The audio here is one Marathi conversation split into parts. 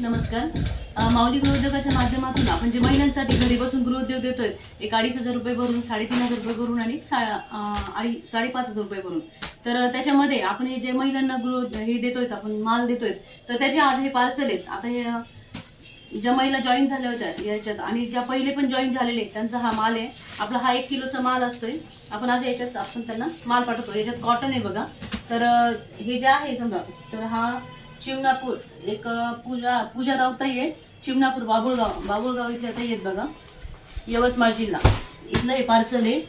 नमस्कार. माऊली गृहोद्योगाच्या माध्यमातून आपण जे महिलांसाठी घरी बसून गृहोद्योग देतोय एक अडीच हजार रुपये भरून साडेतीन हजार रुपये भरून आणि सा अडी साडेपाच हजार रुपये भरून. तर त्याच्यामध्ये आपण हे जे महिलांना गृह हे देतोय आपण माल देतोय तर त्याचे आज हे पार्सल आहेत. आता हे ज्या महिला जॉईन झाल्या होत्या याच्यात आणि ज्या पहिले पण जॉईन झालेले आहेत, त्यांचा हा माल आहे. आपला हा एक किलोचा माल असतोय. आपण अशा याच्यात आपण त्यांना माल पाठवतो. याच्यात कॉटन आहे बघा. तर हे जे आहे समजा तर हा चिमणापूर एक पूजा पूजा रावताई आहे चिमणापूर बाबुळगाव बाबुळगाव इथल्या ताई आहेत बघा. यवतमाळ जिल्हा इथलं हे पार्सल आहे.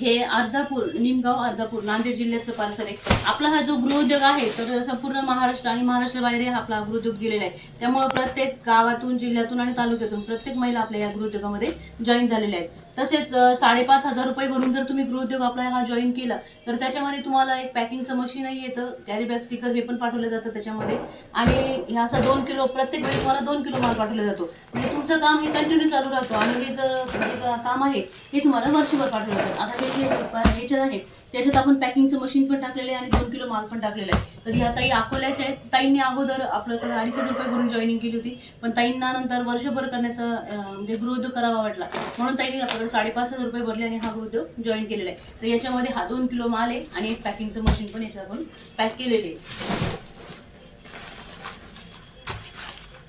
हे अर्धापूर निमगाव अर्धापूर नांदेड जिल्ह्याचं पार्सल आहे. आपला हा जो गृहोद्योग आहे तर संपूर्ण महाराष्ट्र आणि महाराष्ट्राबाहेर हा आपला गृहोद्योग गेलेला आहे. त्यामुळं प्रत्येक गावातून जिल्ह्यातून आणि तालुक्यातून प्रत्येक महिला आपल्या या गृहोद्योगामध्ये जॉईन झालेल्या आहेत. तसेच साडेपाच हजार रुपये भरून जर तुम्ही गृहउद्योग आपला हा जॉईन केला तर त्याच्यामध्ये तुम्हाला एक पॅकिंगचं मशीनही येतं. कॅरी बॅग स्टिकर हे पण पाठवलं जातं त्याच्यामध्ये. आणि ह्या असं दोन किलो प्रत्येक वेळी तुम्हाला दोन किलो माल पाठवला जातो. म्हणजे तुमचं काम हे कंटिन्यू चालू राहतो. आणि हे जर जे का- काम आहे हे तुम्हाला वर्षभर पाठवलं जातं. आता हे जे आहे त्याच्यात आपण पॅकिंगचं मशीन पण टाकलेलं आहे आणि दोन किलो माल पण टाकलेला आहे. तर ह्या ताई अकोल्याच्या आहेत. ताईंनी अगोदर आपल्याकडे अडीच हजार रुपये भरून जॉईनिंग केली होती. पण ताईंना नंतर वर्षभर करण्याचा म्हणजे गृहउद्योग करावा वाटला. म्हणून ताईंनी आपल्याकडे साडेपाच हजार रुपये भरले आणि हा उद्योग जॉईन केलेला आहे. तर याच्यामध्ये हा दोन किलो माल आहे आणि एक पॅकिंगचं मशीन पण याच्यावर पॅक केलेले आहे.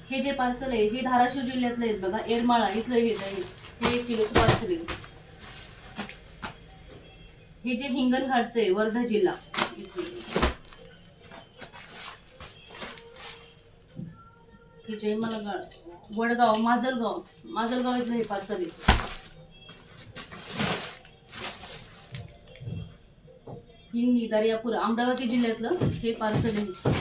हे जे पार्सल आहे हे धाराशिव जिल्ह्यातलं आहेत बघा. येरमाळा इथलं हे आहे हे एक किलोचं पार्सल आहे. हे जे हिंगणघाटचं आहे वर्धा जिल्हा. इथले. मला वडगाव माजलगाव. माजलगाव इथलं हे पार्सल आहे. हिंगणी दर्यापूर अमरावती जिल्ह्यातलं हे पार्सल आहे.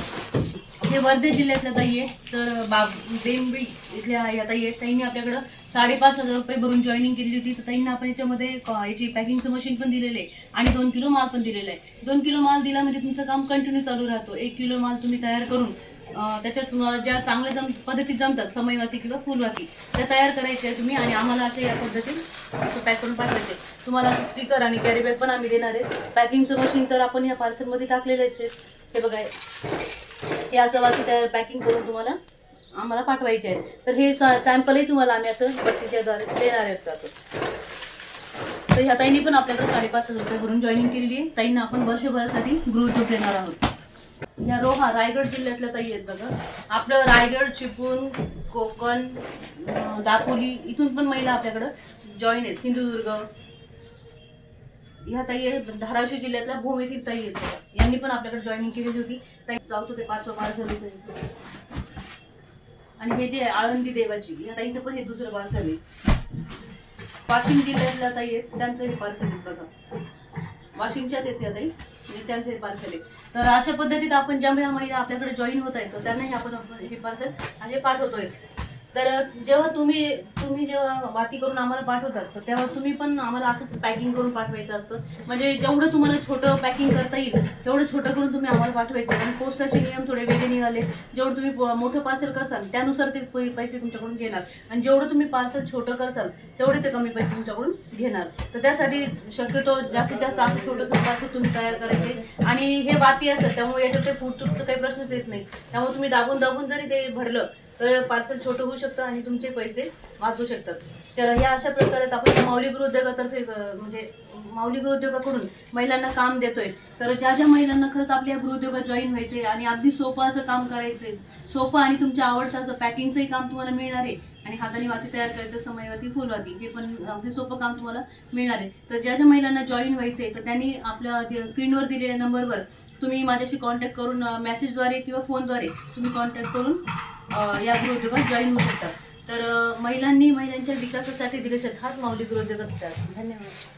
हे वर्धे जिल्ह्यातल्या ताई आहे तर बाब बेंबी इथल्या या ताई आहेत. ताईंनी आपल्याकडं साडेपाच हजार रुपये भरून जॉईनिंग केलेली होती. तर ताईंना आपण याच्यामध्ये याची पॅकिंगचं मशीन पण दिलेलं आहे आणि दोन किलो माल पण दिलेला आहे. दोन किलो माल दिला म्हणजे तुमचं काम कंटिन्यू चालू राहतो. एक किलो माल तुम्ही तयार करून त्याच्यात ज्या चांगल्या जम पद्धतीत जमतात समयवाती किंवा फुलवाती त्या तयार करायच्या आहे तुम्ही आणि आम्हाला अशा या पद्धतीत असं पॅक करून पाठवायचे तुम्हाला असं स्टिकर आणि कॅरी बॅग पण आम्ही देणार आहे पॅकिंगचं मशीन तर आपण या पार्सलमध्ये टाकलेलंच आहे हे बघा हे असं वाटी तयार पॅकिंग करून तुम्हाला आम्हाला पाठवायचे आहेत. तर हे सॅम्पलही तुम्हाला आम्ही असं पट्टीच्याद्वारे देणार आहेत असं. तर ह्या ताईंनी पण आपल्याकडे साडेपाच हजार रुपये भरून जॉईनिंग केलेली आहे. ताईंना आपण वर्षभरासाठी गृहउद्योग देणार आहोत. ह्या रोहा रायगड जिल्ह्यातल्या ताई आहेत बघा. आपलं रायगड चिपळूण कोकण दापोली इथून पण महिला आपल्याकडं जॉईन आहेत. सिंधुदुर्ग. ह्या ताई आहेत. धाराशिव जिल्ह्यातल्या भूमीतील ताई आहेत बघा. यांनी पण आपल्याकडे जॉईनिंग केलेली होती. ताई जाऊ ते पाचवं पार्सल होतं आणि हे जे आहे, आळंदी देवाची या ताईचं पण हे दुसरं पार्सल आहे वाशिम जिल्ह्यातल्या ताई आहेत. त्यांचं हे पार्सल आहेत बघा. वाशिमच्याच येते ताई आणि त्यांचं हे पार्सल आहे. तर अशा पद्धतीत आपण ज्या महिला आपल्याकडे जॉईन होत आहेत तर त्यांनाही आपण आपण हे पार्सल असे पाठवतोय. तर जेव्हा तुम्ही तुम्ही जेव्हा वाती करून आम्हाला पाठवतात तर तेव्हा तुम्ही पण आम्हाला असंच पॅकिंग करून पाठवायचं असतं. म्हणजे जेवढं तुम्हाला छोटं पॅकिंग करता येईल तेवढं छोटं करून तुम्ही आम्हाला पाठवायचं आणि पोस्टाचे नियम थोडे वेगळे निघाले. जेवढं तुम्ही प- मोठं पार्सल करसाल त्यानुसार ते पै- पैसे तुमच्याकडून घेणार. आणि जेवढं तुम्ही पार्सल छोटं करसाल तेवढे ते कमी पैसे तुमच्याकडून घेणार. तर त्यासाठी शक्यतो जास्तीत जास्त असं छोटंसं पार्सल तुम्ही तयार करायचे. आणि हे वाती असतात त्यामुळे याच्यात ते फूट तुटचं काही प्रश्नच येत नाही. त्यामुळे तुम्ही दाबून दाबून जरी ते भरलं तर पार्सल छोटं होऊ शकतं आणि तुमचे पैसे वाचू शकतात. तर ह्या अशा प्रकारे आपण माऊली गृहोद्योगातर्फे म्हणजे माऊली गृहोद्योगाकडून महिलांना काम देतोय. तर ज्या ज्या महिलांना खरंच आपल्या गृहोद्योगात जॉईन व्हायचे आणि अगदी सोपं असं काम करायचंय. सोपं आणि तुमच्या आवडतं असं पॅकिंगचंही काम तुम्हाला मिळणार. आहे आणि हाताने वाती तयार करायचं समयवाती फुलवाती हे पण अगदी सोपं काम तुम्हाला मिळणार. आहे तर ज्या ज्या महिलांना जॉईन व्हायचे तर त्यांनी आपल्या स्क्रीनवर दिलेल्या नंबरवर तुम्ही माझ्याशी कॉन्टॅक्ट करून मेसेजद्वारे किंवा फोनद्वारे तुम्ही कॉन्टॅक्ट करून या गृहोद्योगात जॉईन होऊ शकतात. तर महिलांनी महिलांच्या विकासासाठी दिले हाच माऊली गृहोद्योगाचा धन्यवाद.